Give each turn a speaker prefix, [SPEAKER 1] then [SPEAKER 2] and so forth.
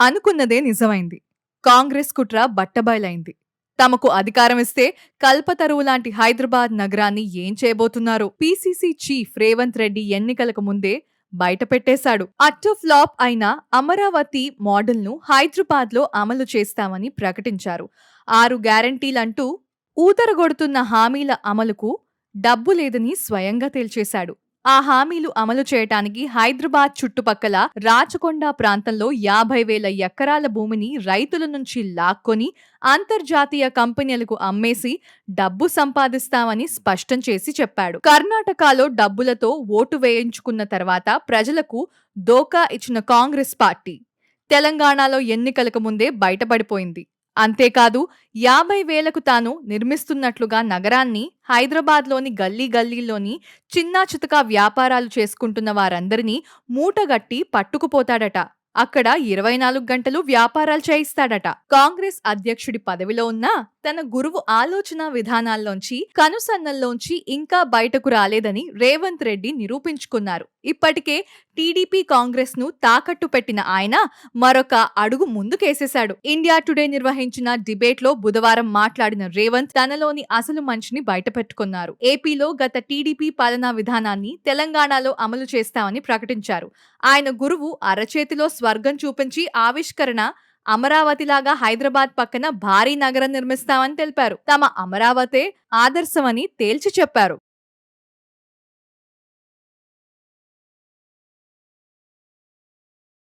[SPEAKER 1] అనుకున్నదే నిజమైంది. కాంగ్రెస్ కుట్ర బట్టబయలైంది. తమకు అధికారం ఇస్తే కల్పతరువు లాంటి హైదరాబాద్ నగరాన్ని ఏం చేయబోతున్నారో? పీసీసీ చీఫ్ రేవంత్ రెడ్డి ఎన్నికలకు ముందే బయట పెట్టేశాడు. అట్టు ఫ్లాప్ అయిన అమరావతి మోడల్ను హైదరాబాద్లో అమలు చేస్తామని ప్రకటించారు. ఆరు గ్యారంటీలంటూ ఊతరగొడుతున్న హామీల అమలుకు డబ్బు లేదని స్వయంగా తేల్చేశాడు. ఆ హామీలు అమలు చేయటానికి హైదరాబాద్ చుట్టుపక్కల రాచకొండ ప్రాంతంలో యాభై వేల ఎకరాల భూమిని రైతుల నుంచి లాక్కొని అంతర్జాతీయ కంపెనీలకు అమ్మేసి డబ్బు సంపాదిస్తామని స్పష్టం చేసి చెప్పాడు. కర్ణాటకలో డబ్బులతో ఓటు వేయించుకున్న తర్వాత ప్రజలకు దోకా ఇచ్చిన కాంగ్రెస్ పార్టీ తెలంగాణలో ఎన్నికలకు ముందే బయటపడిపోయింది. అంతేకాదు యాభై వేలకు తాను నిర్మిస్తున్నట్లుగా నగరాన్ని హైదరాబాద్లోని గల్లీ గల్లీలోని చిన్నా చితకా వ్యాపారాలు చేసుకుంటున్న వారందరినీ మూటగట్టి పట్టుకుపోతాడట. అక్కడ ఇరవై నాలుగు గంటలు వ్యాపారాలు చేయిస్తాడట. కాంగ్రెస్ అధ్యక్షుడి పదవిలో ఉన్న తన గురువు ఆలోచన విధానాల్లోంచి కనుసన్నల్లోంచి ఇంకా బయటకు రాలేదని రేవంత్ రెడ్డి నిరూపించుకున్నారు. ఇప్పటికే టీడీపీ కాంగ్రెస్ను తాకట్టు పెట్టిన ఆయన మరొక అడుగు ముందుకేసేశాడు. ఇండియా టుడే నిర్వహించిన డిబేట్లో బుధవారం మాట్లాడిన రేవంత్ తనలోని అసలు మంచిని బయటపెట్టుకున్నారు. ఏపీలో గత టీడీపీ పాలనా విధానాన్ని తెలంగాణలో అమలు చేస్తామని ప్రకటించారు. ఆయన గురువు అరచేతిలో స్వర్గం చూపించి ఆవిష్కరణ అమరావతిలాగా హైదరాబాద్ పక్కన భారీ నగరం నిర్మిస్తామని తెలిపారు. తమ అమరావతే ఆదర్శమని తేల్చి చెప్పారు.